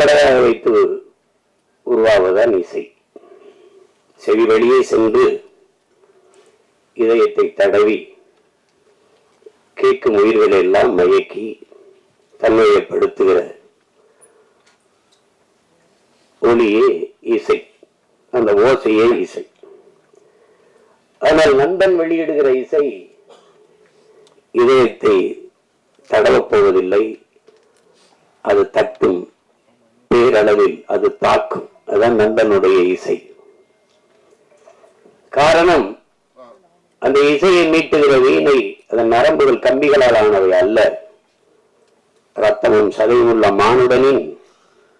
அடிப்படையாக வைத்து உருவாவதுதான் இசை. செவி வழியே சென்று இதயத்தை தடவி கேட்கும் உயிர்களை எல்லாம் மயக்கி தன்மையப்படுத்துகிற ஒளியே இசை. அந்த ஓசையே இசை. ஆனால் நண்பன் வெளியிடுகிற இசை இதயத்தை தடவப் போவதில்லை. அது தட்டும் பேரளவில் அது தாக்கும். அதான் நண்பனுடைய இசை. காரணம் அந்த இசையை மீட்டுகிற வீணை அதன் நரம்புகள் கம்பிகளால் ஆனவை அல்ல. ரத்தமும் சதையும் உள்ள மானுடனின்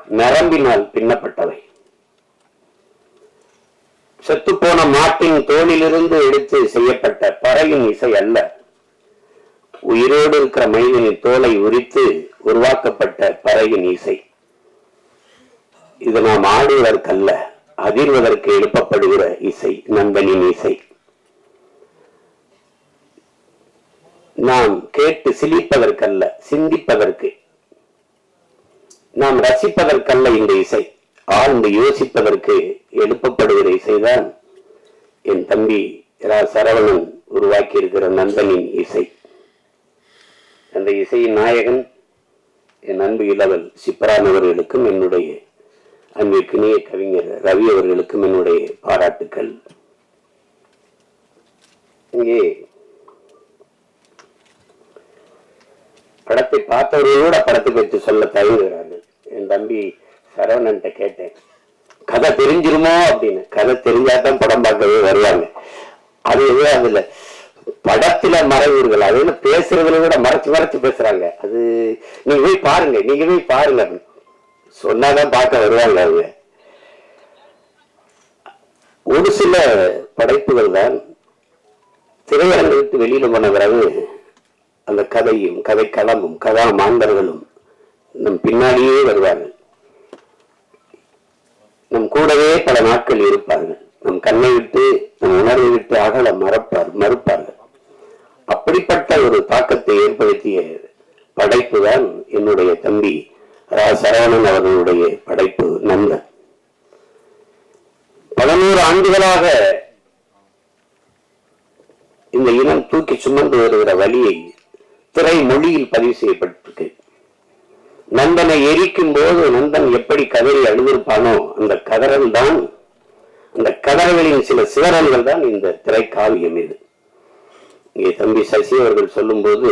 நரம்பினால் பின்னப்பட்டவை. செத்துப்போன மாட்டின் தோளிலிருந்து எடுத்து செய்யப்பட்ட பறையின் இசை அல்ல. உயிரோடு இருக்கிற மனிதனின் தோலை உரித்து உருவாக்கப்பட்ட பறையின் இசை. இது நாம் ஆடுவதற்கல்ல அதிர்வதற்கு எழுப்பப்படுகிற இசை நண்பனின் இசை. நாம் கேட்டு சிலிப்பதற்கல்ல சிந்திப்பதற்கு. நாம் ரசிப்பதற்கல்ல இந்த இசை ஆழ்ந்து யோசிப்பதற்கு எழுப்பப்படுகிற இசைதான் என் தம்பி ரா சரவணன் உருவாக்கி இருக்கிற நண்பனின் இசை. அந்த இசையின் நாயகன் என் அன்பு இளவல் சிப்ரான் அவர்களுக்கும் என்னுடைய அன்பிற்கினிய கவிஞர் ரவி அவர்களுக்கும் என்னுடைய பாராட்டுக்கள். இங்கே படத்தை பார்த்தவர்களோட கூட படத்தை பற்றி சொல்ல தயங்குகிறார்கள். என் தம்பி சரவணன்ட்ட கேட்டேன். கதை தெரிஞ்சிருமோ அப்படின்னு. கதை தெரிஞ்சாதான் படம் பார்க்கவே வருவாங்க. அது எதுவும் அதுல படத்துல மறைவீர்கள் அது என்ன பேசுறதுல கூட மறைச்சு மறைச்சு பேசுறாங்க. அது நீங்க போய் பாருங்க நீங்க போய் பாருங்க அப்படின்னு. சொன்னாதான் பார்க்க வருவாங்க அவங்க. ஒரு சில படைப்புகள் தான் திரையரங்கிட்டு வெளியில போன பிறகு அந்த கதையும் கதைக்களமும் கதா மாந்தர்களும் நம் பின்னாடியே வருவார்கள். நம் கூடவே பல நாட்கள் இருப்பார்கள். நம் கண்ணை விட்டு நம் உணர்வை விட்டு அகல மறப்பார் மறுப்பார்கள். அப்படிப்பட்ட ஒரு தாக்கத்தை ஏற்படுத்திய படைப்பு தான் என்னுடைய தம்பி ரா சரவணன் அவர்களுடைய படைப்பு நல்ல. பதினோரு ஆண்டுகளாக இந்த இனம் தூக்கி சுமந்து வருகிற வழியை திரை மொழியில் பதிவு செய்யப்பட்டிருக்கு. நந்தனை எரிக்கும் போது நந்தன் எப்படி கதறி அழுதிருப்பானோ அந்த கதறல் தான் அந்த கதறல்களின் சில சிதறல்கள் தான் இந்த திரைக்காவியம் இது. இங்கே தம்பி சசி அவர்கள் சொல்லும்போது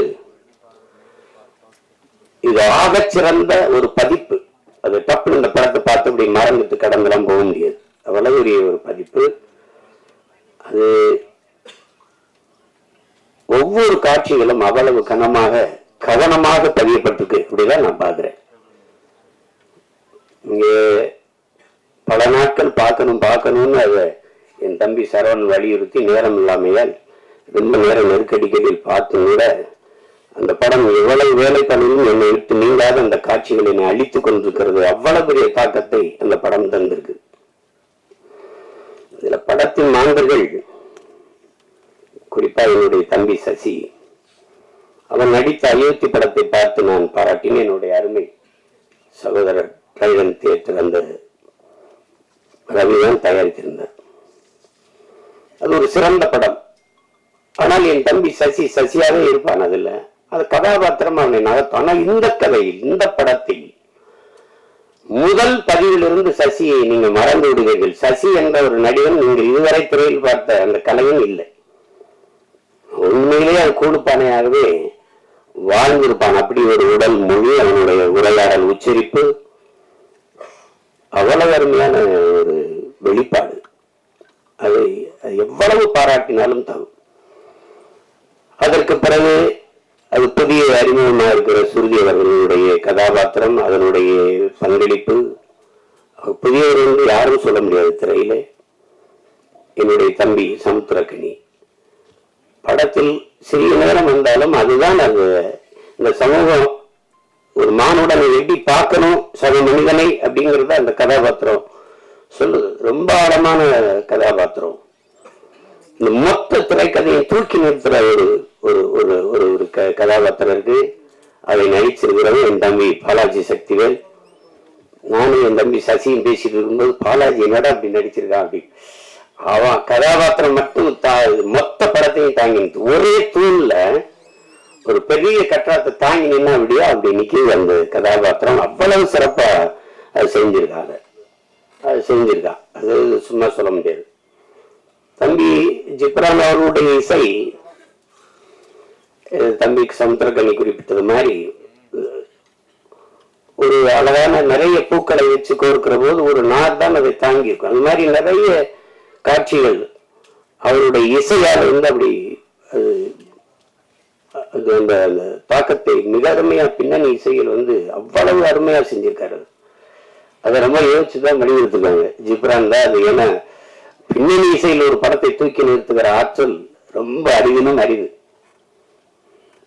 இது ஆக சிறந்த ஒரு பதிப்பு. அது டப்புன்னு இந்த படத்தை பார்த்து அப்படி மறந்துட்டு கடந்தெல்லாம் போக முடியாது. அவ்வளவு ஒரு பதிப்பு. அது ஒவ்வொரு காட்சிகளும் அவ்வளவு கனமாக கவனமாக பதியப்பட்டிருக்கு இப்படிதான் நான் பார்க்குறேன். இங்கே பல நாட்கள் பார்க்கணும் பார்க்கணும்னு அதை என் தம்பி சரவணன் வலியுறுத்தி நேரம் இல்லாமையால் ரொம்ப நேரம் நெருக்கடிகளில் பார்த்தும் கூட அந்த படம் எவ்வளவு வேலை பண்ணிலும் என்னை எடுத்து நீங்காத அந்த காட்சிகளை என்னை அழித்துக் கொண்டிருக்கிறது. அவ்வளவு பெரிய தாக்கத்தை அந்த படம் தந்திருக்கு. இதுல படத்தின் மாந்தர்கள் குறிப்பா என்னுடைய தம்பி சசி அவன் நடித்த அயோத்தி படத்தை பார்த்து நான் பாராட்டினேன். என்னுடைய அருமை சகோதரர் கைதன் தியேட்டர் அந்த ரவிதான் தயாரித்திருந்தார். அது ஒரு சிறந்த படம். ஆனால் என் தம்பி சசி சசியாவே இருப்பான் அதுல. அது கதாபாத்திரமா அவனை நகர்த்தும். ஆனால் இந்த கதையில் இந்த படத்தில் முதல் பதிவிலிருந்து சசியை நீங்க மறந்து விடுவீர்கள். சசி என்ற ஒரு நடிகன் நீங்கள் இதுவரை திரையில் பார்த்த அந்த கலையும் இல்லை. உண்மையிலேயே அது கூடுப்பானையாகவே வாழ்ந்திருப்பான். அப்படி ஒரு உடல் மொழி அவனுடைய உரையாடல் உச்சரிப்பு அவ்வளவு அருமையான ஒரு வெளிப்பாடு. அதை அது எவ்வளவு பாராட்டினாலும் தகும் அதற்கு பிறகு அது புதிய அறிமுகமாக இருக்கிற சுருதி அவர்களுடைய கதாபாத்திரம் அதனுடைய பங்களிப்பு புதியவர் என்று யாரும் சொல்ல முடியாது திரையில. என்னுடைய தம்பி சமுத்திரக்கனி. படத்தில் சிறிய நேரம் வந்தாலும் அதுதான் அது இந்த சமூகம் ஒரு மானுடனை எப்படி பார்க்கணும் சக மனிதனை அப்படிங்கிறத அந்த கதாபாத்திரம் சொல்லுது. ரொம்ப ஆழமான கதாபாத்திரம். இந்த மொத்த திரைக்கதையை தூக்கி நிறுத்துற ஒரு ஒரு ஒரு ஒரு ஒரு க கதாபாத்திரம் இருக்கு அதை நடிச்சிருக்கிறவன் என் தம்பி பாலாஜி சக்திவேல். நானும் என் தம்பி சசியும் பேசிட்டு இருக்கும்போது பாலாஜி என்னடா அப்படி நடிச்சிருக்கான் அப்படி. அவன் கதாபாத்திரம் மட்டும் தா மொத்த படத்தையும் தாங்கினது ஒரே தூண்ல ஒரு பெரிய கட்டடத்தை தாங்கி நின்னா அப்படியே அப்படி நிற்கிது அந்த கதாபாத்திரம் அவ்வளவு சிறப்பா அது செஞ்சிருக்காங்க. அது செஞ்சிருக்கான் அது சும்மா சொல்ல முடியாது. தம்பி ஜிப்ரான் அவர்களுடைய இசை தம்பிக்கு சமுத்திரக்கண்ணி குறிப்பிட்டது மாதிரி ஒரு அழகான நிறைய பூக்களை வச்சு கோர்க்கிற போது ஒரு நார் தான் அதை தாங்கி இருக்கும் அந்த மாதிரி நிறைய காட்சிகள் அவருடைய இசையால் வந்து அப்படி அது அது அந்த அந்த தாக்கத்தை மிக அருமையாக பின்னணி இசைகள் வந்து அவ்வளவு அருமையாக செஞ்சிருக்காரு அதை ரொம்ப யோசிச்சு தான் வலியுறுத்துக்காங்க ஜிப்ரான் தான் அது. ஏன்னா பின்னணி இசையில் ஒரு படத்தை தூக்கி நிறுத்துகிற ஆற்றல் ரொம்ப அறிவினும் அறிவு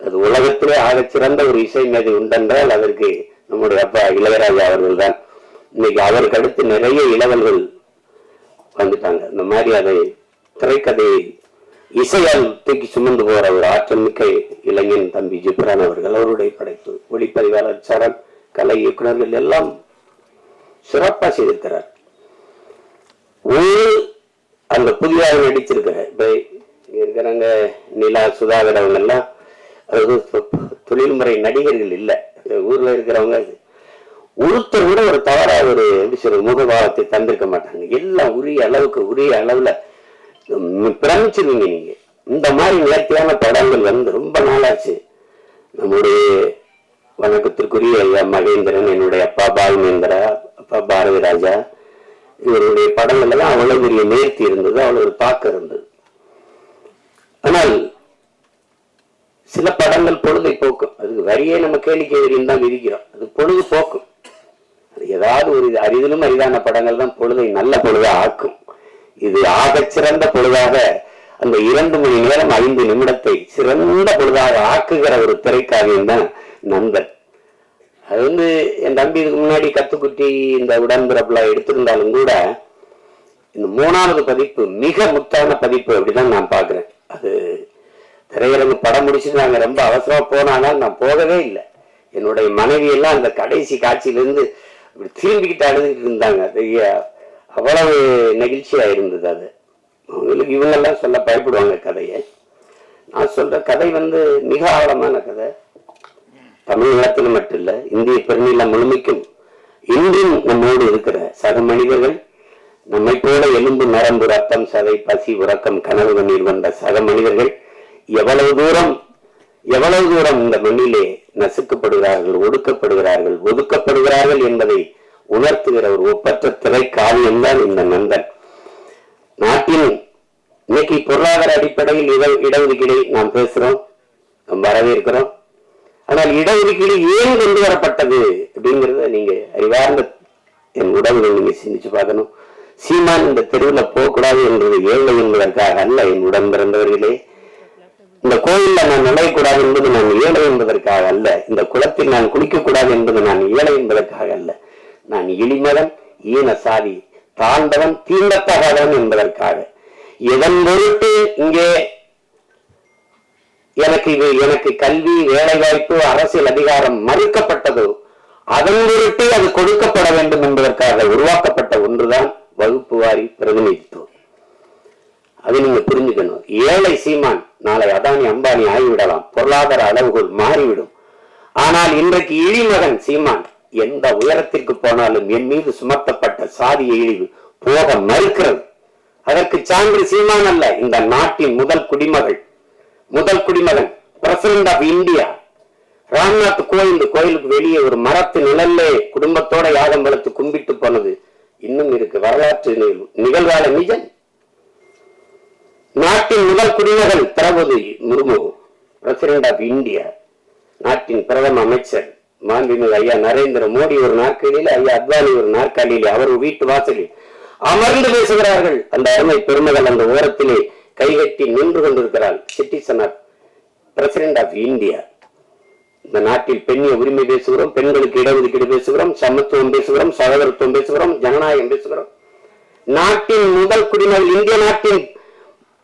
அது உலகத்திலே ஆகச் சிறந்த ஒரு இசை மேதை உண்டென்றால் அதற்கு நம்முடைய அப்பா இளையராஜா அவர்கள் தான் இன்னைக்கு அவருக்கு அடுத்து நிறைய இளவல்கள் வந்துட்டாங்க. இந்த மாதிரி அதை திரைக்கதையை இசையால் தூக்கி சுமந்து போற ஒரு ஆற்றல் மிக்க இளைஞன் தம்பி ஜிப்ரான் அவர்கள் அவருடைய படைப்பு. ஒளிப்பதிவாளர் சரண் கலை இயக்குனர்கள் எல்லாம் சிறப்பா செய்திருக்கிறார். ஒரு அந்த புதிதாக நடிச்சிருக்கிற இப்ப இங்க நிலா சுதாகர் அவங்க எல்லாம் அதாவது தொழில்முறை நடிகர்கள் இல்ல. ஊர்ல இருக்கிறவங்க ஒருத்தர் கூட ஒரு தவறா ஒரு எப்படி சொல்ற முகபாவத்தை தந்திருக்க மாட்டாங்க. எல்லாம் உரிய அளவுக்கு உரிய அளவுல பிரமிச்சிருவீங்க நீங்க. இந்த மாதிரி நேர்த்தியான படங்கள் வந்து ரொம்ப நாளாச்சு. நம்முடைய வணக்கத்திற்குரிய ஐயா மகேந்திரன் என்னுடைய அப்பா பாலமேந்திரா அப்பா பாரதி ராஜா இவருடைய படங்கள் எல்லாம் அவ்வளவு பெரிய நேர்த்தி இருந்தது அவ்வளவு தாக்கம் இருந்தது. ஆனால் சில படங்கள் பொழுதை போக்கும் அதுக்கு வரியே நம்ம கேளிக்கை வரியும் தான் விதிக்கிறோம். அது பொழுது போக்கும் அது ஏதாவது ஒரு அரிதிலும் அரிதான படங்கள் தான் பொழுதை நல்ல பொழுதா ஆக்கும். இது ஆக சிறந்த பொழுதாக அந்த இரண்டு மணி நேரம் ஐந்து நிமிடத்தை சிறந்த பொழுதாக ஆக்குகிற ஒரு திரைக்காவியம் தான் நண்பன். அது வந்து என் தம்பி இதுக்கு முன்னாடி கத்துக்குட்டி இந்த உடன்பிறப்புல எடுத்திருந்தாலும் கூட இந்த மூணாவது பதிப்பு மிக முத்தான பதிப்பு அப்படிதான் நான் பாக்குறேன் அது திரையரங்கு படம் முடிச்சுட்டு நாங்கள் ரொம்ப அவசரமாக போனாலும் நான் போகவே இல்லை. என்னுடைய மனைவி எல்லாம் அந்த கடைசி காட்சியிலேருந்து இப்படி திரும்பிக்கிட்டு அழுதுகிட்டு இருந்தாங்க. பெரிய அவ்வளவு நெகிழ்ச்சியாக இருந்தது அது. அவங்களுக்கு இவங்கெல்லாம் சொல்ல பயப்படுவாங்க கதையை. நான் சொல்ற கதை வந்து மிக ஆழமான கதை. தமிழ்நாட்டில் மட்டும் இல்லை இந்திய பெருநிலம் முழுமைக்கும் இன்றும் நம்மோடு இருக்கிற சக மனிதர்கள் நம்மை போல எலும்பு நரம்பு ரத்தம் சதை பசி உறக்கம் கனவு நீர் வந்த சக மனிதர்கள் எவ்வளவு தூரம் எவ்வளவு தூரம் இந்த மண்ணிலே நசுக்கப்படுகிறார்கள் ஒடுக்கப்படுகிறார்கள் ஒதுக்கப்படுகிறார்கள் என்பதை உணர்த்துகிற ஒரு ஒப்பற்ற திரை காவியம்தான் இந்த நந்தன். நாட்டின் இன்னைக்கு பொருளாதார அடிப்படையில் இட இடஒதுக்கீடை நாம் பேசுறோம் நாம் வரவேற்கிறோம். ஆனால் இடஒதுக்கீடு ஏன் கொண்டு வரப்பட்டது அப்படிங்கிறத நீங்க அறிவார்ந்த என் உடம்புகள் நீங்க சிந்திச்சு பார்க்கணும். சீமான் இந்த தெருவில் போகக்கூடாது என்பது ஏழை என்பதற்காக அல்ல என் உடன் பிறந்தவர்களே. இந்த கோயில்ல நான் நுழையக்கூடாது என்பது நான் ஏழை என்பதற்காக அல்ல. இந்த குளத்தில் நான் குளிக்கக்கூடாது என்பது நான் ஏழை என்பதற்காக அல்ல. நான் இழிமதன் ஈன சாதி தாழ்ந்தவன் தீண்டத்தகாதவன் என்பதற்காக. எதன் பொருட்டு இங்கே எனக்கு இது எனக்கு கல்வி வேலைவாய்ப்பு அரசியல் அதிகாரம் மறுக்கப்பட்டதோ அதன் பொருட்டு அது கொடுக்கப்பட வேண்டும் என்பதற்காக உருவாக்கப்பட்ட ஒன்றுதான் வகுப்பு வாரி பிரதிநிதித்துவம். அது நீங்க புரிஞ்சுக்கணும். ஏழை சீமான் நாளை அதானி அம்பானி ஆகிவிடலாம். பொருளாதார அளவுகள் மாறிவிடும். ஆனால் இன்றைக்கு இழிமகன் சீமான் எந்த உயரத்திற்கு போனாலும் என் மீது சுமத்தப்பட்ட சாதிய இழிவு போக மறுக்கிறது. அதற்கு சான்று சீமான் அல்ல இந்த நாட்டின் முதல் குடிமகள். முதல் குடிமகன் பிரசிடண்ட் ஆஃப் இந்தியா ராம்நாத் கோயில் கோயிலுக்கு வெளியே ஒரு மரத்து நிழல்லே குடும்பத்தோட யாகம் வளர்த்து கும்பிட்டு போனது இன்னும் இருக்கு வரலாற்று நிகழ்வு நிகழ்கால நிஜம். நாட்டின் முதல் குடிமகன் Droupadi Murmu president of India. நாட்டின் பிரதம அமைச்சர் மாண்புமிகு ஐயா நரேந்திர மோடி ஒரு நாற்காலியில் ஐயா அத்வானி ஒரு நாற்காலியில் அவர் வீட்டு வாசலில் அமர்ந்து பேசுகிறார்கள். அந்த அருமை பெருமகள் அந்த ஓரத்திலே கைகட்டி நின்று கொண்டிருக்கிறாள். Citizen of president of India இந்த நாட்டில் பெண்ணிய உரிமை பேசுகிறோம் பெண்களுக்கு இடஒதுக்கீடு பேசுகிறோம் சமத்துவம் பேசுகிறோம் சகோதரத்துவம் பேசுகிறோம் ஜனநாயகம் பேசுகிறோம். நாட்டின் முதல் குடிமகள் இந்திய நாட்டின்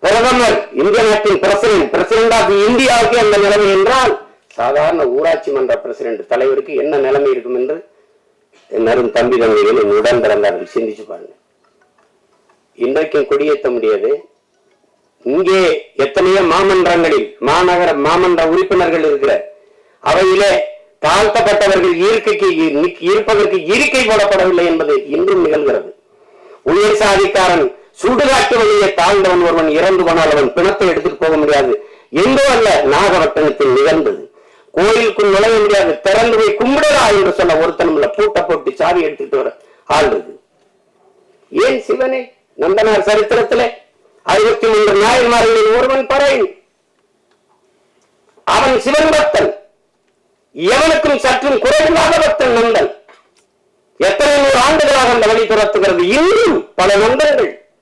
பிரதமர் இந்திய நாட்டின் பிரசிடென்ட் பிரசிடென்ட் ஆஃப் இந்தியாவுக்கு அந்த நிலைமை என்றால் சாதாரண ஊராட்சி மன்ற பிரசிடென்ட் தலைவருக்கு என்ன நிலைமை இருக்கும் என்று எல்லாரும் தம்பி தம்பிகள் உடன் பிறந்தார்கள். சிந்திச்சு பாருங்க. இன்றைக்கும் கொடியேற்ற முடியாது. இங்கே எத்தனையோ மாமன்றங்களில் மாநகர மாமன்ற உறுப்பினர்கள் இருக்கிற அவையிலே தாழ்த்தப்பட்டவர்கள் இருக்கைக்கு இருப்பதற்கு இருக்கை போடப்படவில்லை என்பது இன்றும் நிகழ்கிறது. உயர் சாதிக்காரன் சுடுகாட்டு வழியை தாழ்ந்தவன் ஒருவன் இறந்து போனால் அவன் பிணத்தை எடுத்துட்டு போக முடியாது. எங்கோ அல்ல நாகப்பட்டினத்தில் நிகழ்ந்தது. கோயிலுக்குள் நுழைய முடியாது. திறந்து போய் கும்பிடலா என்று சொன்ன ஒருத்தனும் இல்ல பூட்ட போட்டு சாவி எடுத்துட்டு வர ஆழ்ந்தது ஏன் சிவனே? நந்தனார் சரித்திரத்துல அறுபத்தி மூன்று நாயன்மார்களில் ஒருவன் பறையன் அவன் சிவன் பக்தன். எவனுக்கும் சற்றும் குறைவில்லாத பக்தன் நந்தன். எத்தனை நூறு ஆண்டுகளாக அந்த வழி துரத்துகிறது? இன்னும் பல நந்தர்கள்.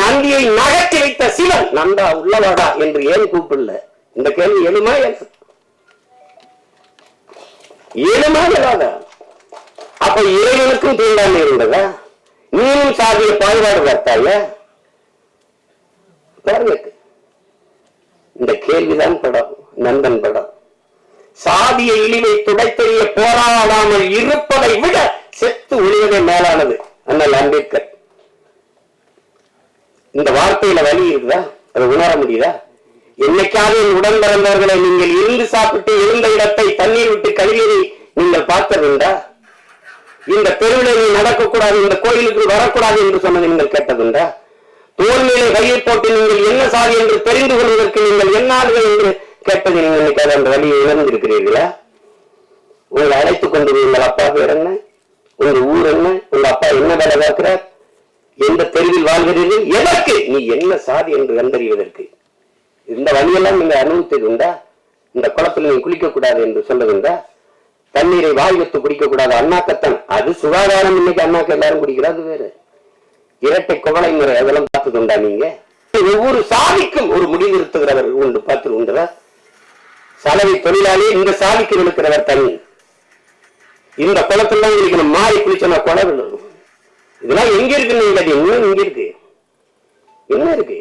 நந்தியை நகர்த்தி வைத்த சிவன். நந்தா உள்ளவாடா என்று ஏன் கூப்பிடல? இந்த கேள்வி எழுமா எழுமா எழாதா அப்ப இறைவனுக்கும் தீண்டாமை இருந்ததா? நீனும் சாதிய பாகுபாடு பார்த்தாய? பாருங்க இந்த கேள்விதான் படம் நந்தன் படம். சாதிய இழிவை துடைத்தெறிய போராடாமல் இருப்பதை விட செத்து ஒழிவதே மேலானது அண்ணல் அம்பேத்கர். இந்த வார்த்தையில வலி இருக்குதா? அதை உணர முடியுதா? என்னைக்காவது என் உடன் பிறந்தவர்களை நீங்கள் இருந்து சாப்பிட்டு இருந்த இடத்தை தண்ணீர் விட்டு கழுவியதை நீங்கள் பார்த்ததுண்டா? இந்த தெருவில் நீ நடக்கக்கூடாது இந்த கோயிலுக்கு வரக்கூடாது என்று சொன்னதை நீங்கள் கேட்டதுண்டா? தோல் மேலே கையை போட்டு நீங்கள் என்ன சாதி என்று தெரிந்து கொள்வதற்கு நீங்கள் என்னார்கள் என்று கேட்டது நீங்கள் இன்னைக்கு அந்த வழியை இழந்திருக்கிறீர்களா உங்களை அழைத்துக் கொண்டு உங்கள் அப்பா பேர் என்ன? உங்க ஊர் என்ன? உங்க அப்பா என்ன வேலை பார்க்கிறார்? எந்த தெருவில் வாழ்கிறீர்கள்? எதற்கு? நீ என்ன சாதி என்று கண்டறிவதற்கு? இந்த வழியெல்லாம் நீங்க அனுபவித்தது உண்டா? இந்த குளத்தில் நீ குளிக்க கூடாது என்று சொல்லதுண்டா தண்ணீரை வாய் வைத்து குடிக்கக்கூடாது அண்ணாக்கத்தான் அது சுகாதாரம் இன்னைக்கு அண்ணாக்க எல்லாரும் குடிக்கிறது வேறு. இரட்டை குவளை முறை அதெல்லாம் பார்த்தது உண்டா நீங்க? ஒவ்வொரு சாதிக்கும் ஒரு முடிவு நிறுத்துகிறவர் உண்டு பார்த்து உண்டுதா? சலவை தொழிலாளி இந்த சாதிக்கு இருக்கிறவர் தனி. இந்த குளத்துல உங்களுக்கு நம்ம மாறி குளிச்சோம்னா குளம் விழும். இதெல்லாம் எங்க இருக்கு நீங்க இன்னும் இங்க இருக்கு. என்ன இருக்கு?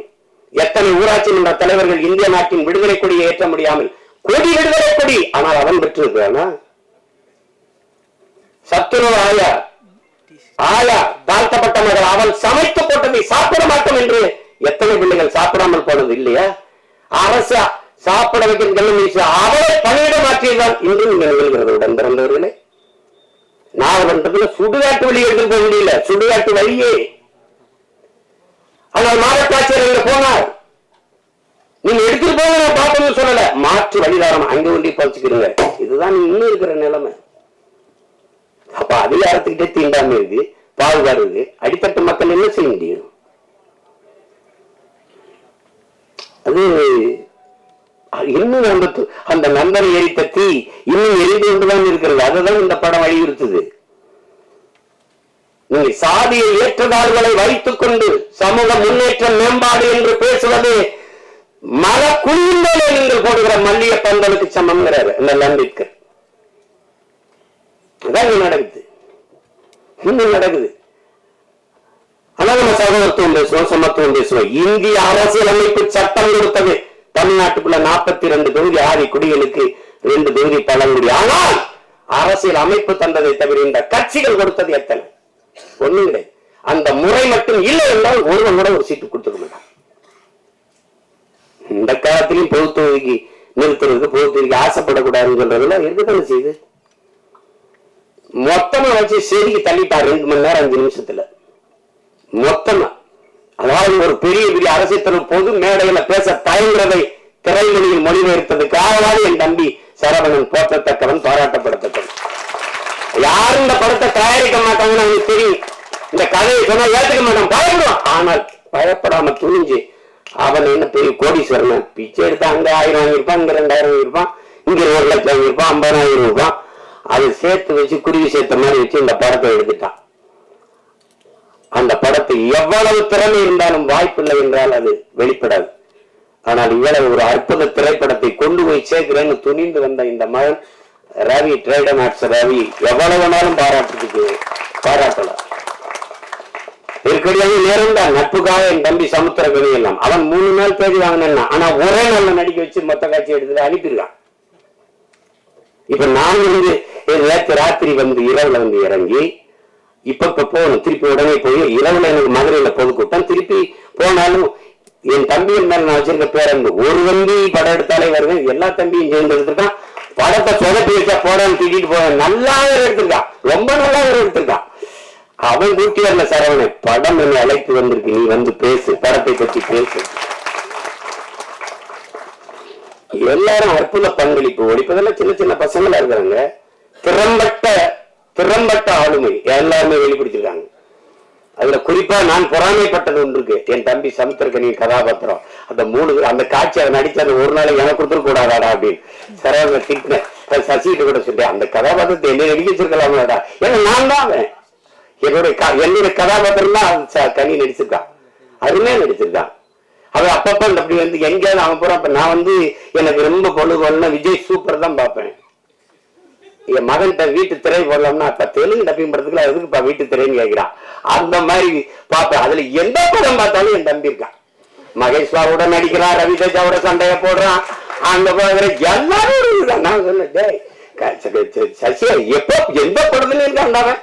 எத்தனை ஊராட்சி மன்ற தலைவர்கள் இந்திய நாட்டின் விடுதலை கொடியை ஏற்ற முடியாமல் கொடி விடுதலை கொடி ஆனால் அவன் பெற்றிருக்கிறானா? சத்துணவு ஆயா? ஆயா தாழ்த்தப்பட்ட மகள் அவள் சமைத்து போட்டதை சாப்பிட மாட்டோம் என்று எத்தனை பிள்ளைகள் சாப்பிடாமல் போனது இல்லையா? அரசு சாப்பிட வைக்கிறது அவளை பணியிட மாற்றியதால் இன்றும் இங்க நிகழ்கிறது உடன் பிறந்தவர்களே. நாகப்பட்டினத்துல சுடுகாட்டு வழி எடுத்து போக முடியல. சுடுகாட்டு வழியே. ஆனால் மாவட்ட ஆட்சியர் அங்க போனார். நீங்க எடுத்துட்டு போங்க நான் பார்த்தோம்னு சொல்லல. மாற்று வழிதாரம் அங்க ஒண்டி பறிச்சுக்கிறீங்க. இதுதான் நீ இன்னும் இருக்கிற நிலைமை. அப்ப அதிகாரத்துக்கிட்டே தீண்டாம இருக்கு பாகுபாடு இருக்கு. அடித்தட்டு மக்கள் என்ன செய்ய முடியும்? அது இன்னும் அந்த அந்த நண்பனை எரித்த தீ இன்னும் எரிந்து கொண்டுதான் இருக்கிறது. அதுதான் இந்த படம் வலியுறுத்துது. நீங்க சாதிய ஏற்றதாள்களை வைத்துக் கொண்டு சமூக முன்னேற்றம் மேம்பாடு என்று பேசுவது மல குழுந்தலே நீங்கள் போடுகிற மல்லிய பந்தலுக்கு சமம்ங்கிறாரு இந்த அம்பேத்கர் அதான் நடக்குது. இன்னும் நடக்குது. ஆனா நம்ம சகோதரத்துவம் பேசுவோம் சமத்துவம் பேசுவோம். இந்திய அரசியலமைப்பு சட்டம் கொடுத்தது. தமிழ்நாட்டுக்குள்ள நாற்பத்தி ரெண்டு தொகுதி ஆதி குடிகளுக்கு ரெண்டு தொகுதி பழங்குடி. ஆனால் அரசியல் அமைப்பு தந்ததை தவிர இந்த கட்சிகள் கொடுத்தது எத்தனை? ஒண்ணும் கிடையாது அந்த முறை மட்டும் இல்லை என்றால் ஒருவன் கூட ஒரு சீட்டு கொடுத்துக்க மாட்டான். இந்த காலத்திலையும் பொது தொகுதிக்கு நிறுத்துறதுக்கு பொது தொகுதிக்கு ஆசைப்படக்கூடாதுன்னு சொல்றதுல செய்யுது மொத்தமா வச்சு செடிக்கு தள்ளிட்டார் ரெண்டு மணி நேரம் அஞ்சு நிமிஷத்துல. மொத்தமா. அதாவது ஒரு பெரிய பெரிய அரசியல் தலைவர் பொது மேடையில பேச தயங்குறதை திரைமொழியில் மொழிபெயர்த்ததுக்காகவாது என் தம்பி சரவணன் போற்றத்தக்கவன் பாராட்டப்படத்தக்கவன். யாரும் இந்த படத்தை தயாரிக்க மாட்டாங்கன்னு அவனுக்கு தெரியும். இந்த கதையை சொன்னா ஏத்துக்க மாட்டான். பயப்படுவான் ஆனால் பயப்படாம துணிஞ்சு அவன் என்ன பெரிய கோடீஸ்வரன் பிச்சை எடுத்து அங்க ஆயிரம் வாங்கியிருப்பான் இங்க ரெண்டாயிரம் வாங்கியிருப்பான் இங்க ஒரு லட்சம் வாங்கியிருப்பான் ஐம்பதாயிரம் இருப்பான் அதை சேர்த்து வச்சு குருவி சேர்த்த மாதிரி வச்சு இந்த படத்தை எடுத்துட்டான். அந்த படத்தை எவ்வளவு திறமை இருந்தாலும் வாய்ப்பில்லை என்றால் அது வெளிப்படாது. ஆனால் இவ்வளவு ஒரு அற்புத திரைப்படத்தை கொண்டு போய் சேர்க்கிறேன்னு துணிந்து வந்த இந்த மகன் ரவி ட்ரேடன் ஆர்ட்ஸ் ரவி எவ்வளவு நாளும் பாராட்டுறதுக்கு பாராட்டலாம். இருக்கிறது நேரம் தான். நட்புக்காக என் தம்பி சமுத்திரகனி எல்லாம் அவன் மூணு நாள் தேதி வாங்கினான் ஆனா ஒரே நாள்ல நடிக்க வச்சு மொத்த காட்சி எடுத்து அனுப்பியிருக்கான். இப்ப நான் வந்து நேற்று ராத்திரி வந்து இரவுல வந்து இறங்கி இப்ப இப்ப போகணும் திருப்பி உடனே போய் இரவுல எனக்கு மதுரையில பொதுக்கூட்டம். திருப்பி போனாலும் என் தம்பியின் மேல நான் வச்சிருக்க பேரன்பு. ஒரு தம்பி படம் எடுத்தாலே வருவேன் எல்லா தம்பியும் சேர்ந்து எடுத்திருக்கான் படத்தை சொதப்பி வச்சா போடான்னு தூக்கிட்டு போவேன் நல்லா எடுத்திருக்கான் ரொம்ப நல்லா எடுத்திருக்கான் அவன் கூட்டியர்ல சரவணை படம் என்னை அழைத்து வந்திருக்கு? நீ வந்து பேசு. படத்தை பற்றி பேசு. எல்லாரும் அற்புத பங்களிப்பு. ஒழிப்பதெல்லாம் சின்ன சின்ன பசங்களா இருக்கிறாங்க. திறம்பட்ட திறம்பட்ட ஆளுமை எல்லாருமே வெளிப்படுத்திருக்காங்க அதுல குறிப்பா நான் பொறாமைப்பட்டது ஒன்று இருக்கு. என் தம்பி சமுத்திரக்கனியின் கதாபாத்திரம். அந்த மூணு அந்த காட்சி அதை நடிச்சு அந்த ஒரு நாள் எனக்கு கொடுத்துட கூடாதாடா அப்படின்னு. சரவண திட்டினேன் சசிகிட்ட கூட சொல்லிட்டேன். அந்த கதாபாத்திரத்தை என்ன நடிக்க வச்சிருக்கலாம்லடா ஏன்னா நான் தான் அவன். என்னுடைய க- என்னுடைய கதாபாத்திரம் தான் கனி நடிச்சிருக்கான். அருமையா நடிச்சிருக்கான். அவன் அப்பப்ப இந்த அப்படி வந்து எங்கேயாவது அவன் போறான். அப்ப நான் வந்து எனக்கு ரொம்ப பொழுது விஜய் சூப்பர் தான் பார்ப்பேன். என் மகன்கிட்ட வீட்டு திரை போடலாம்னா இப்ப தெலுங்கு டப்பிங் படத்துக்குள்ள எதுக்குப்பா வீட்டு திரைன்னு கேட்கிறான் அந்த மாதிரி பார்ப்பேன் அதுல எந்த படம் பார்த்தாலும் என் தம்பி இருக்கான். மகேஷ் பாபுட நடிக்கிறான் ரவி தேஜாவோட சண்டைய போடுறான். அந்த போகிற எல்லாரும் இருக்குதான் நான் சொன்னேன் சசியா எப்போ எந்த படத்துல இருக்காண்டாவன்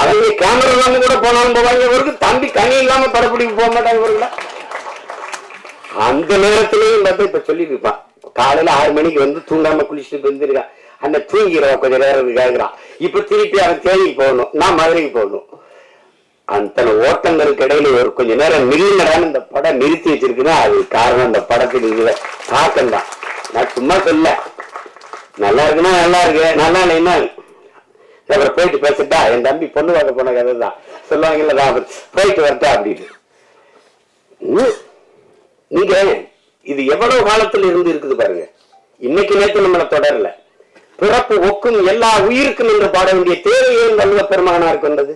அவங்க கேமரா இல்லாம கூட போனாலும் போவாங்க இவருக்கு தம்பி கனி இல்லாம படப்பிடிப்பு போக மாட்டாங்க இவருங்களா அந்த நேரத்திலேயும் பார்த்து இப்ப சொல்லிட்டு இருப்பான். காலையில ஆறு மணிக்கு வந்து தூங்காம குளிச்சுட்டு வந்துருக்கான் அந்த தூங்கிறோம் கொஞ்ச நேரம் கேட்கிறான். இப்ப திருப்பி அவன் தேடிக்கு போகணும். நான் மதுரைக்கு போகணும். அத்தனை ஓட்டங்களுக்கு இடையில ஒரு கொஞ்ச நேரம் நில்லுங்கடான்னு இந்த படம் நிறுத்தி வச்சிருக்குன்னா அது காரணம் அந்த படத்துக்கு இதுல. தாக்கம் தான் நான் சும்மா சொல்ல. நல்லா இருக்குன்னா நல்லா இருக்கு. நல்லா இல்லைன்னா அப்புறம் போயிட்டு பேசிட்டா என் தம்பி பொண்ணு பார்க்க போன கதை தான் சொல்லுவாங்கல்ல நான் போயிட்டு வரட்டா அப்படின்னு. ம். நீங்க இது எவ்வளவு காலத்துல இருந்து இருக்குது பாருங்க. இன்னைக்கு நேற்று நம்மளை தொடரல. பிறப்பு ஒக்கும் எல்லா உயிருக்கும் என்று பாட வேண்டிய தேவை ஏன் வல்லுவ பெருமானாருக்கு வந்தது?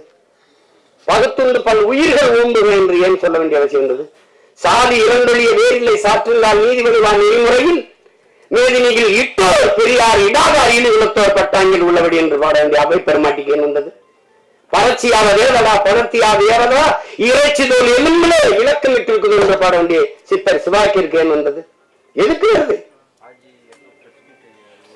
பகுத்துண்டு பல் உயிர்கள் ஓம்புக என்று ஏன் சொல்ல வேண்டிய அவசியம் இருந்தது சாதி இரண்டொழிய வேறில்லை சாற்றில்லால் நீதிபதிவான் நெறிமுறையில் மேதினியில் இட்டோர் பெரியார் இடாதார் இழிவுலத்தோர் பட்டாங்கில் உள்ளபடி என்று பாட வேண்டிய அவை பெருமாட்டிக்கு ஏன் வந்தது? பரட்சியாவ வேறதா பணர்த்தியா ஏறதா இறைச்சி தோல் எலும்புல இலக்கம் இருக்குது என்று பாட வேண்டிய சித்தர் சிவாக்கிற்கு ஏன் வந்தது? எதுக்கு வருது?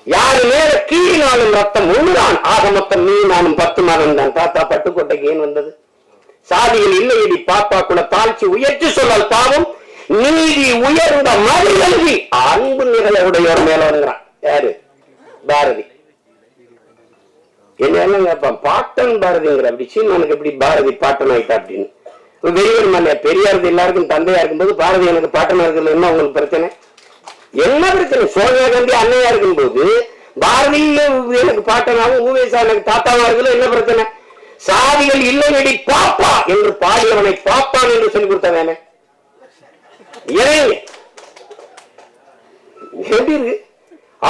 யாரு நேர கீழினாலும் ரத்தம் ஒண்ணுதான் ஆக மொத்தம் நீ நானும் பத்து மாதம் தான். தாத்தா பட்டுக்கோட்டைக்கு ஏன் வந்தது? சாதியில் இல்லையடி பாப்பா கூட தாழ்ச்சி உயர்ச்சி சொல்லல் பாவம். நீதி உயர்ந்த மறுகல்வி. அன்பு நிகழவுடையோர் மேல வருகிறான் யாரு? பாரதி. என்ன கேட்பான் பாட்டன் பாரதிங்கிற அப்படி சீமானுக்கு எப்படி பாரதி பாட்டன் ஆயிட்டா அப்படின்னு? பெரியவர் மல்ல பெரியார் எல்லாருக்கும் தந்தையா இருக்கும்போது பாரதி எனக்கு பாட்டனா இருக்குல்ல என்ன உங்களுக்கு பிரச்சனை? என்ன பிரச்சனை? சோனியா காந்தி அண்ணையா இருக்கும்போது பாரதி எனக்கு பாட்டனாவும் ஊவேசா எனக்கு தாத்தாவா இருக்குல்ல என்ன பிரச்சனை? சாதிகள் இல்லையடி பாப்பா என்று பாடியவனை பாப்பான் என்று சொல்லி கொடுத்தவனே இறைங்க எப்படி இருக்கு?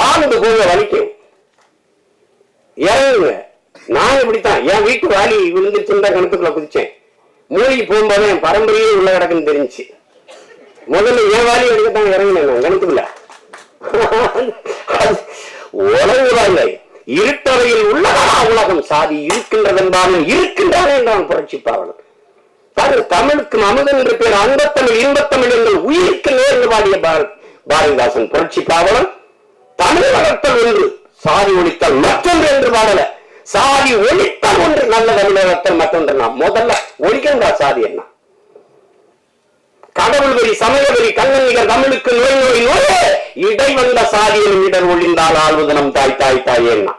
ஆனந்த கோவில வலிக்கும். இறங்குங்க நான் இப்படித்தான். என் வீட்டு வாலி விழுந்துச்சுன்னு தான் கிணத்துக்குள்ள குதிச்சேன். மூழ்கி போகும்போது என் பரம்பரையே உள்ள கிடக்குன்னு தெரிஞ்சுச்சு. முதல்ல என் வாலி எடுக்கத்தான் இறங்கினேன்? நான் கிணத்துக்குள்ள இருட்டறையில் உள்ளதா உலகம்? சாதி இருக்கின்றதென்றாலும் இருக்கின்றானே என்றான் புரட்சி பாவலன். பாருங்க தமிழுக்கு அமுதன் என்ற பேர் அன்பத்தமிழ் இன்பத்தமிழ் என்று உயிருக்கு நேர்ந்து பாடிய பாரதிதாசன் புரட்சி பாவலன். தமிழ் வளர்த்தல் ஒன்று சாதி ஒழித்தல் மற்றொன்று என்று பாடல. சாதி ஒழித்தல் ஒன்று நல்ல தமிழ் வளர்த்தல் மற்றொன்று. நான் முதல்ல ஒழிக்கிறா சாதி என்ன? கடவுள் வரி சமய வரி கண்ணன் தமிழுக்கு நோய் நோய் நோயே! இடை வந்த சாதியின் இடர் ஒழிந்தால் ஆழ்வதனம் தாய் தாய் தாய் என்ன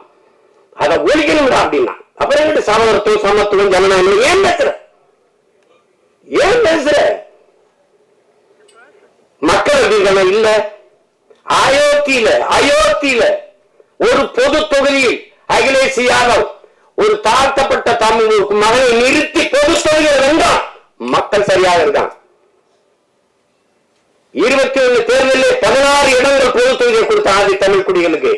அதை ஒழிக்கணும்டா அப்படின்னா. அப்புறம் எங்கிட்ட சமத்துவம் சமத்துவம் ஜனநாயகம் ஏன் பேசுற? ஏன் பேசுற? மக்கள் அதிகம் இல்ல. அயோத்தியில அயோத்தியில ஒரு பொது தொகுதியில் அகிலேஷ் யாதவ் ஒரு தாழ்த்தப்பட்ட தமிழ் மகனை நிறுத்தி பொது தொகுதியில் மக்கள் சரியாக இருக்கான் இருபத்தி ஒண்ணு தேர்தலில் பதினாறு இடங்கள் பொது தொகுதியை கொடுத்த ஆதி தமிழ் குடிகளுக்கு.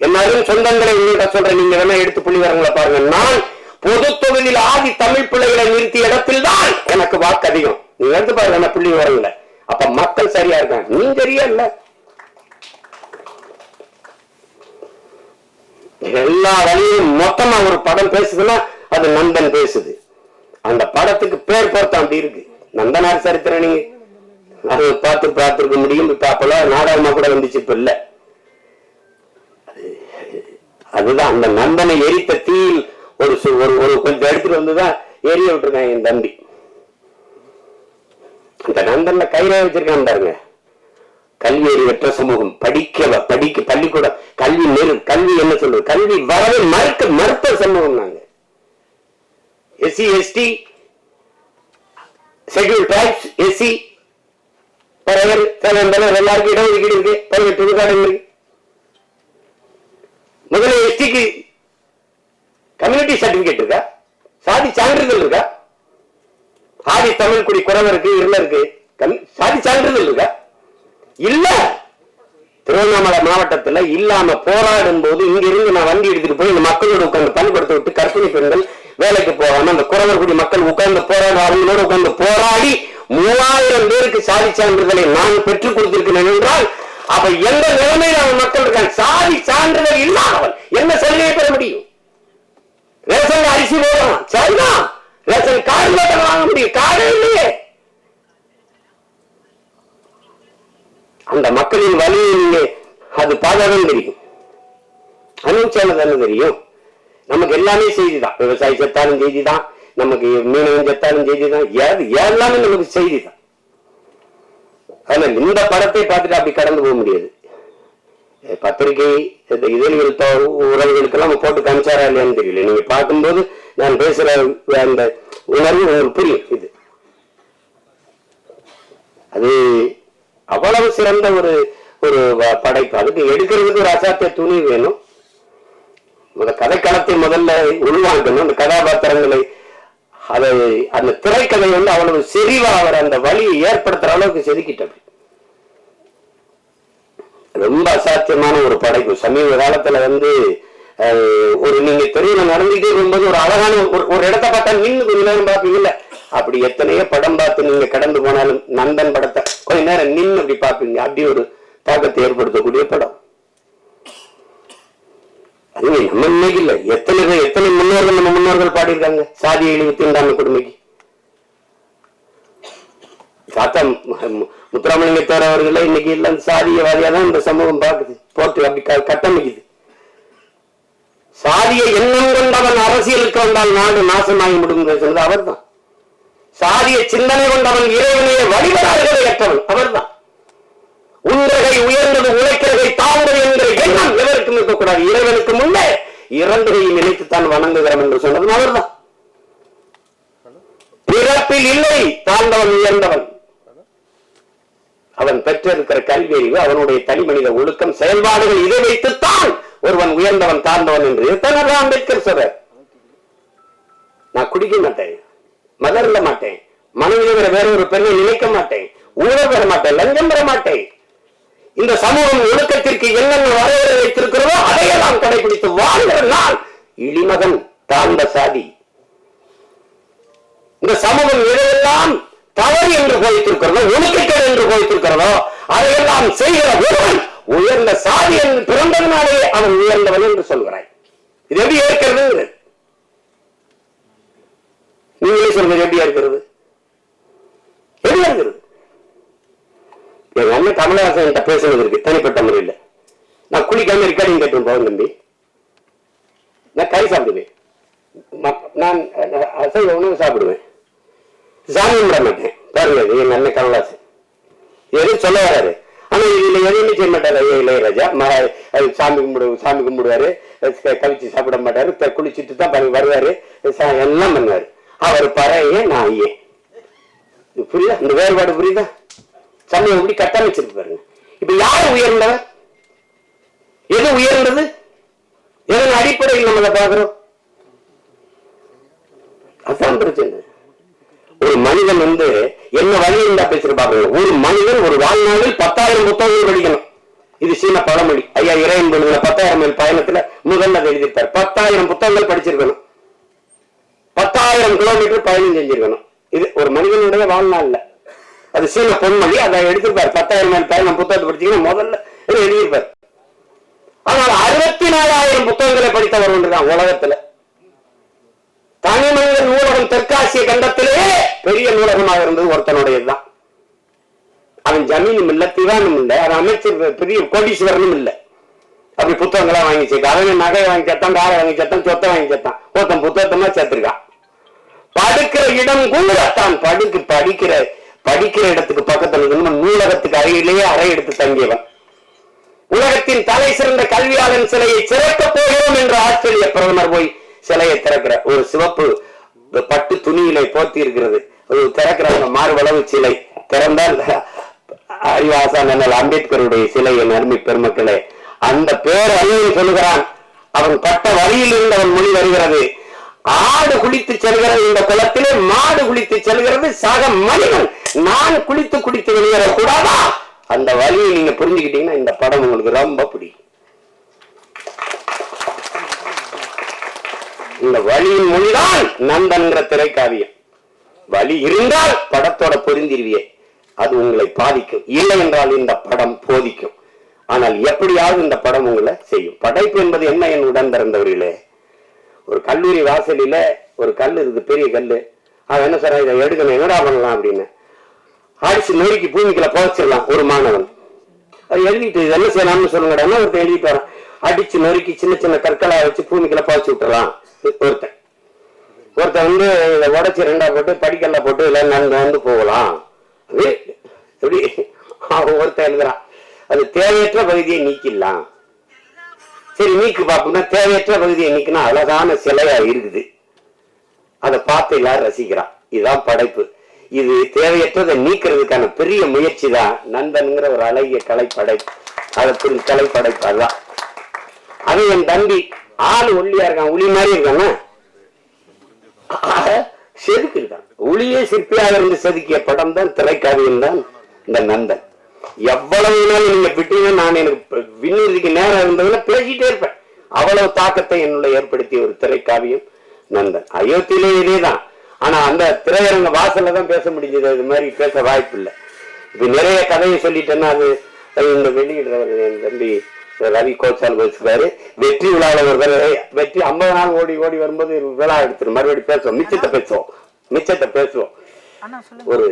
எல்லாரும் சொந்தங்களை உங்கள்கிட்ட சொல்றேன் நீங்க வேணா எடுத்து புள்ளி வரங்களை பாருங்க. நான் பொது தொகுதியில் ஆதி தமிழ் பிள்ளைகளை நிறுத்திய இடத்தில் தான் எனக்கு வாக்கு அதிகம். நீங்க எடுத்து பாருங்க என்ன புள்ளி வரல அப்ப மக்கள் சரியா இருக்காங்க. நீ சரியா இல்ல. எல்லா வழியும் மொத்தமா ஒரு படம் பேசுதுன்னா அது நந்தன் பேசுது. அந்த படத்துக்கு பேர் பொருத்தம் அப்படி இருக்கு. நந்தனார் சரித்திரம் நீங்க அதை பார்த்து பார்த்திருக்க முடியும். இப்ப அப்பெல்லாம் நாடகமா கூட வந்துச்சு இப்ப இல்ல. அதுதான் அந்த நந்தனை எரித்த தீயில் ஒரு ஒரு ஒரு கொஞ்சம் எடுத்துட்டு வந்துதான் எரிய விட்டுருக்கான் என் தம்பி. அந்த நந்தன்ல கையில வச்சிருக்கான் பாருங்க. கல்வி அறிவற்ற சமூகம். படிக்க படிக்க பள்ளிக்கூடம் கல்வி நெரு கல்வி என்ன சொல்றது? கல்வி வரவே மறுக்க மறுத்த சமூகம் நாங்க. SC ST schedule tribes SC பறவர் தேவையான எல்லாருக்கும் இடஒதுக்கீடு இருக்கு. பதினெட்டு விழுக்காடு இருக்கு. முதல்ல எஸ்டிக்கு கம்யூனிட்டி சர்டிபிகேட் இருக்கா? சாதி சான்றிதழ் இருக்கா? ஆதி தமிழ் குடி குறவருக்கு இருளருக்கு கம்- சாதி சான்றிதழ் இருக்கா? இல்ல. திருவண்ணாமலை மாவட்டத்துல இல்லாம போராடும் போது இங்க இருந்து நான் வண்டி எடுத்துட்டு போய் இந்த மக்களோட உட்கார்ந்து பள்ளிக்கூடத்தை விட்டு கர்ப்பிணி பெண்கள் வேலைக்கு போகாம அந்த குறவர் குடி மக்கள் உட்கார்ந்து போராட அவங்களோட உட்கார்ந்து போராடி மூவாயிரம் பேருக்கு சாதி சான்றிதழை நான் பெற்றுக் கொடுத்திருக்கிறேன் என்றால் அப்ப எந்த நிலைமையில் அவன் மக்கள் இருக்கான்? சாதி சான்றிதழ் இல்லாதவன். என்ன சலுகையை பெற முடியும்? ரேஷன் அரிசி போடலாம் சரிதான் ரேஷன் கார்டு மட்டும் வாங்க முடியும். கார்டே இல்லையே. அந்த மக்களின் வழியை நீங்க அது பார்த்தாதான் தெரியும். அனுபவிச்சாலும் தானே தெரியும். நமக்கு எல்லாமே செய்திதான். விவசாயி செத்தாலும் செய்தி தான் நமக்கு மீனவன் செத்தாலும் செய்தி தான் ஏது எல்லாமே நமக்கு செய்தி தான் அதனால இந்த படத்தை பார்த்துட்டு அப்படி கடந்து போக முடியாது. பத்திரிகை இதழ்கள் உறவுகளுக்கெல்லாம் நம்ம போட்டு காமிச்சாரா இல்லையான்னு தெரியல. நீங்க பார்க்கும்போது நான் பேசுற அந்த உணர்வு உங்களுக்கு புரியும் இது. அது அவ்வளவு சிறந்த ஒரு ஒரு படைப்பு. அதுக்கு எடுக்கிறதுக்கு ஒரு அசாத்திய துணி வேணும். கதைக்களத்தை முதல்ல உள்வாங்கணும். அந்த கதாபாத்திரங்களை அதை அந்த திரைக்கதை வந்து அவ்வளவு செறிவா அவர் அந்த வழியை ஏற்படுத்துற அளவுக்கு செதுக்கிட்டது ரொம்ப அசாத்தியமான ஒரு படைப்பு. சமீப காலத்துல வந்து ஒரு நீங்க தெருவில் நடந்துகிட்டே இருக்கும்போது ஒரு அழகான ஒரு ஒரு இடத்த பார்த்தா நின்று கொஞ்ச நேரம் பார்ப்பீங்கல்ல அப்படி எத்தனையோ படம் பார்த்து நீங்க கடந்து போனாலும் நந்தன் படத்தை கொஞ்ச நேரம் நின்று அப்படி பார்ப்பீங்க. அப்படி ஒரு தாக்கத்தை ஏற்படுத்தக்கூடிய படம். அதுவே நம்ம இன்னைக்கு இல்ல. எத்தனை பேர் எத்தனை முன்னோர்கள் நம்ம முன்னோர்கள் பாடியிருக்காங்க? சாதி இழிவு தீண்டாமை கொடுமைக்கு. தாத்தா முத்துராமலிங்க மு- முத்துராமலிங்கத்தோர் இன்னைக்கு இல்ல சாதியவாதியா தான் இந்த சமூகம் பார்க்குது. போட்டு அப்படி கட்டமைக்குது. சாதிய எண்ணம் கொண்டவன் அரசியலுக்கு வந்தால் நாடு நாசமாகி முடியும் சொன்னது அவர்தான். சாதிய சிந்தனை கொண்டவன் இறைவனையே வழிபடாதவரை ஏற்றவன் அவர்தான். உன்றகை உயர்ந்தது உழைக்கிறதை தாழ்ந்தது என்கிற எண்ணம் எவருக்கும் இருக்கக்கூடாது. இறைவனுக்கு முன்னே இறந்ததையை நினைத்துத்தான் வணங்குகிறோம் என்று சொன்னது அவர்தான். பிறப்பில் இல்லை தாழ்ந்தவன் உயர்ந்தவன். அவன் பெற்றிருக்கிற கல்வி அறிவு அவனுடைய தனி மனித ஒழுக்கம் செயல்பாடுகள் இதை வைத்துத்தான் ஒருவன் உயர்ந்தவன் தாழ்ந்தவன் என்று எத்தனை அம்பேத்கர் சொல்ற நான் குடிக்க மாட்டேன் மதர்ல மாட்டேன் மனைவிங்கிற வேற ஒரு பெண்ணை நினைக்க மாட்டேன் ஊழல் பெற மாட்டேன் லஞ்சம் பெற மாட்டேன். இந்த சமூகம் ஒழுக்கத்திற்கு என்னென்ன வரையறை வைத்திருக்கிறதோ அதையெல்லாம் கடைபிடித்து வாழ்கிற நான் இளிமகன் தாழ்ந்த சாதி இந்த சமூகம் எதையெல்லாம் தவறு என்று போய்த்திருக்கிறதோ ஒழுக்கக்கேடு என்று போய்த்திருக்கிறதோ அதையெல்லாம் செய்கிற ஒருவன் உயர்ந்த சாதி என்று பிறந்ததினாலேயே அவன் உயர்ந்தவன் என்று சொல்கிறாய். இது எப்படி ஏற்கிறது? நீங்களே சொல்றது எப்படி இருக்கிறது எப்படி இருக்கிறது எங்கள் அண்ணன் கமலஹாசன் என்கிட்ட பேசுனது இருக்கு தனிப்பட்ட முறையில். நான் குளிக்காம ரெக்கார்டிங் கேட்டு போவேன் தம்பி. நான் கறி சாப்பிடுவேன். நான் அஹ், அசைவ உணவு சாப்பிடுவேன். சாமி கும்பிட மாட்டேன். பாருங்க என் அண்ணன் கமலஹாசன். எதுவும் சொல்ல வராரு. ஆனா இதுல எதுவுமே செய்ய மாட்டாரு. ஐயா இளையராஜா ம- சாமி கும்பிடு சாமி கும்பிடுவாரு. கவிச்சு சாப்பிட மாட்டாரு. குளிச்சுட்டு தான் பாருங்க வருவாரு. எல்லாம் பண்ணுவாரு. அவர் பறையே நான் ஐயே புரியுதா? இந்த வேறுபாடு புரியுதா? சமயம் எப்படி கட்டமைச்சிருக்கு பாருங்க. இப்ப யார் உயர்ந்தவர்? எது உயர்ந்தது? எதன் அடிப்படையில் நம்ம அதை பார்க்கிறோம்? அதான் பிரச்சனை. ஒரு மனிதன் வந்து என்ன வழி இருந்தா பேசுற பாருங்க ஒரு மனிதன் ஒரு வாழ்நாளில் பத்தாயிரம் புத்தகங்கள் படிக்கணும். இது சீன பழமொழி. ஐயா இறையன் பொழுதுல பத்தாயிரம் மைல் பயணத்துல முதல்ல எழுதியிருப்பார். பத்தாயிரம் புத்தகங்கள் படிச்சிருக்கணும். பத்தாயிரம் கிலோமீட்டர் பயணம் செஞ்சிருக்கணும். இது ஒரு மனிதனுடைய வாழ்நாள்ல. அது சீன பொன்மொழி அதை எடுத்திருப்பார். பத்தாயிரம் மைல் பயணம் புத்தகத்தை படிச்சீங்கன்னா முதல்ல எழுதியிருப்பார். ஆனால் அறுபத்தி நாலாயிரம் புத்தகங்களை படித்தவர் ஒன்றுதான் உலகத்துல. தனி மனித நூலகம் தெற்காசிய கண்டத்திலேயே பெரிய நூலகமாக இருந்தது ஒருத்தனுடையதுதான். அவன் ஜமீனும் இல்ல திவானும் இல்ல அவன் அமைச்சர் பெரிய கோடீஸ்வரனும் இல்ல. அப்படி புத்தகங்களாம் வாங்கி சேர்க்க. அவன் நகை வாங்கி சேர்த்தான் காரை வாங்கி சேர்த்தான் சொத்தை வாங்கி சேர்த்தான். ஒருத்தன் புத்தகத்தமா சேர்த்திருக்கான். படுக்கிற இடம் கூட தான் படுக்கு படிக்கிற படிக்கிற இடத்துக்கு பக்கத்துல இருந்து நூலகத்துக்கு அருகிலேயே அறை எடுத்து தங்கியவன். உலகத்தின் தலை சிறந்த கல்வியாளன் சிலையை திறக்க போகிறோம் என்று ஆஸ்திரேலிய பிரதமர் போய் சிலையை திறக்கிற. ஒரு சிவப்பு பட்டு துணியிலே போர்த்தி இருக்கிறது அது திறக்கிறவங்க மார்பளவு சிலை. திறந்தால் அறிவாசான் அண்ணல் அம்பேத்கருடைய சிலை என் அருமை பெருமக்களே அந்த பேர் அறிவியல் சொல்லுகிறான். அவன் பட்ட வழியில் இருந்து அவன் மொழி வருகிறது. ஆடு குளித்து செல்கிறது. இந்த குளத்திலே மாடு குளித்து செல்கிறது. சக மனிதன் நான் குளித்து குளித்து வெளியேறக்கூடாதா? அந்த வழியை நீங்க புரிஞ்சுக்கிட்டீங்கன்னா இந்த படம் உங்களுக்கு ரொம்ப பிடிக்கும். இந்த வழியின் மொழிதான் நந்தன்கிற திரைக்காவியம். வழி இருந்தால் படத்தோட பொருந்திருவியே. அது உங்களை பாதிக்கும். இல்லை என்றால் இந்த படம் போதிக்கும். ஆனால் எப்படியாவது இந்த படம் உங்களை செய்யும். படைப்பு என்பது என்ன என் உடன் பிறந்தவர்களே? ஒரு கல்லூரி வாசலில ஒரு கல் இருக்குது பெரிய கல்லு. அவன் என்ன சார் இதை எடுக்கணும். என்னடா பண்ணலாம்? அப்படின்னு. அடிச்சு நொறுக்கி பூமிக்குள்ள புதைச்சிடலாம் ஒரு மாணவன். அது எழுதிட்டு இது என்ன செய்யலாம்னு சொல்லுங்கடா ஒருத்தன் எழுதிட்டு வரான்? அடிச்சு நொறுக்கி சின்ன சின்ன கற்களை வச்சு பூமிக்குள்ள புதைச்சி விட்டுறலாம் ஒருத்தன். ஒருத்தன் வந்து இதை உடச்சி ரெண்டா போட்டு படிக்கல்ல போட்டு இல்லை நடந்து வந்து போகலாம். அது எப்படி? அவன் ஒருத்தன் எழுதுறான். அது தேவையற்ற பகுதியை நீக்கிடலாம். சரி நீக்கு பார்ப்போம்னா தேவையற்ற பகுதியை நீக்கினா அழகான சிலையா இருக்குது. அதை பார்த்து எல்லாரும் ரசிக்கிறான். இதுதான் படைப்பு. இது தேவையற்றதை நீக்கிறதுக்கான பெரிய முயற்சி தான் நந்தன்கிற ஒரு அழகிய கலைப்படை. படைப்பு அதை அதுதான் அது என் தம்பி ஆள் ஒல்லியா இருக்கான் உளி மாதிரி இருக்காங்க செதுக்கு இருக்கான் உளியே சிற்பியாக இருந்து செதுக்கிய படம் தான் திரைக்காவியம் தான் இந்த நந்தன் எவ்வளவு நாள் நீங்க விட்டீங்கன்னா நான் எனக்கு விண்ணுறதுக்கு நேரம் இருந்ததுன்னா பேசிட்டே இருப்பேன். அவ்வளவு தாக்கத்தை என்னுள்ள ஏற்படுத்திய ஒரு திரைக்காவியம் நந்தன் அயோத்தியிலே இதேதான். ஆனா அந்த திரையரங்க வாசல்ல தான் பேச முடிஞ்சது. அது மாதிரி பேச வாய்ப்பு இல்லை இப்ப நிறைய கதையை சொல்லிட்டேன்னா அது இந்த வெளியிடுறவர் என் தம்பி ரவி கோச்சால் பேசுறாரு வெற்றி விழாவில் ஒரு வெற்றி ஐம்பது நாள் ஓடி ஓடி வரும்போது விழா எடுத்துரும் மறுபடியும் பேசுவோம். மிச்சத்தை பேசுவோம். மிச்சத்தை பேசுவோம். ஒரு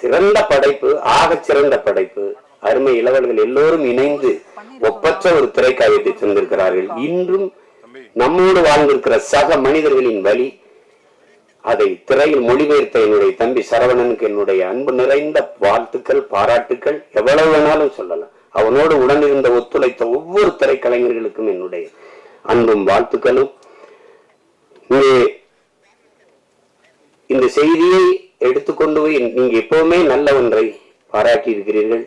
சிறந்த படைப்பு ஆகச் சிறந்த படைப்பு. அருமை இளவல்கள் எல்லோரும் இணைந்து ஒப்பற்ற ஒரு திரைக்காவியத்தை தந்திருக்கிறார்கள். இன்றும் நம்மோடு வாழ்ந்திருக்கிற சக மனிதர்களின் வழி அதை திரையில் மொழிபெயர்த்த என்னுடைய தம்பி சரவணனுக்கு என்னுடைய அன்பு நிறைந்த வாழ்த்துக்கள் பாராட்டுக்கள் எவ்வளவு வேணாலும் சொல்லலாம். அவனோடு உடனிருந்த ஒத்துழைத்த ஒவ்வொரு திரைக்கலைஞர்களுக்கும் என்னுடைய அன்பும் வாழ்த்துக்களும். இங்கே இந்த செய்தியை எடுத்துக்கொண்டு போய் நீங்க எப்பவுமே நல்ல ஒன்றை பாராட்டி இருக்கிறீர்கள்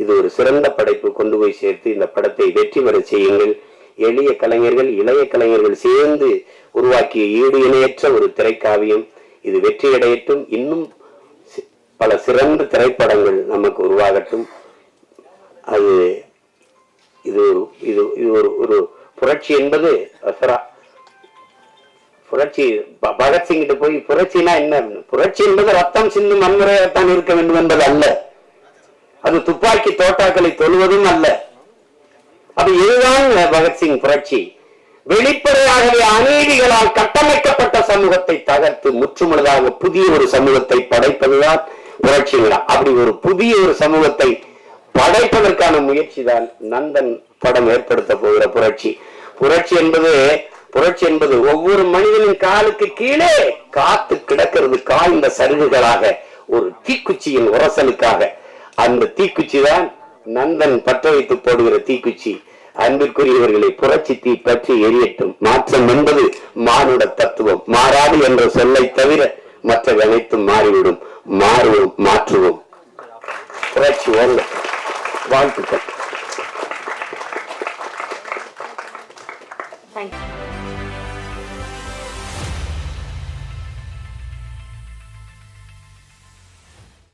இது ஒரு சிறந்த படைப்பு. கொண்டு போய் சேர்த்து இந்த படத்தை வெற்றி பெற செய்யுங்கள். எளிய கலைஞர்கள் இளைய கலைஞர்கள் சேர்ந்து உருவாக்கிய ஈடு இணையற்ற ஒரு திரைக்காவியம். இது வெற்றி அடையட்டும் இன்னும் பல சிறந்த திரைப்படங்கள் நமக்கு உருவாகட்டும். அது இது ஒரு- இது இது ஒரு ஒரு புரட்சி என்பது புரட்சி பகத்சிங்கிட்ட பகத்சிங் கிட்ட போய் புரட்சினா என்ன? புரட்சி என்பது ரத்தம் சிந்தும் வன்முறையாகத்தான் இருக்க வேண்டும் என்பது அல்ல. அது துப்பாக்கி தோட்டாக்களை தொழுவதும் அல்ல. அது இதுதான் பகத்சிங் புரட்சி. வெளிப்படையாகவே அநீதிகளால் கட்டமைக்கப்பட்ட சமூகத்தை தகர்த்து முற்றுமுழுதாக புதிய ஒரு சமூகத்தை படைப்பதுதான் புரட்சி விழா. அப்படி ஒரு புதிய ஒரு சமூகத்தை படைப்பதற்கான முயற்சி தான் நந்தன் படம் ஏற்படுத்த போகிற புரட்சி. புரட்சி என்பது புரட்சி என்பது ஒவ்வொரு மனிதனின் காலுக்கு கீழே காத்து கிடக்கிறது காய்ந்த சருகுகளாக ஒரு தீக்குச்சியின் உரசலுக்காக. அந்த தீக்குச்சி தான் நந்தன் பற்ற வைத்து போடுகிற தீக்குச்சி அன்பிற்குரியவர்களை புரட்சி தீ பற்றி எரியட்டும். மாற்றம் என்பது மானுட தத்துவம். மாறாது என்ற சொல்லை தவிர மற்ற அனைத்தும் மாறிவிடும். மாறுவோம் மாற்றுவோம். புரட்சி வரல வாழ்த்துக்கள். தேங்க்யூ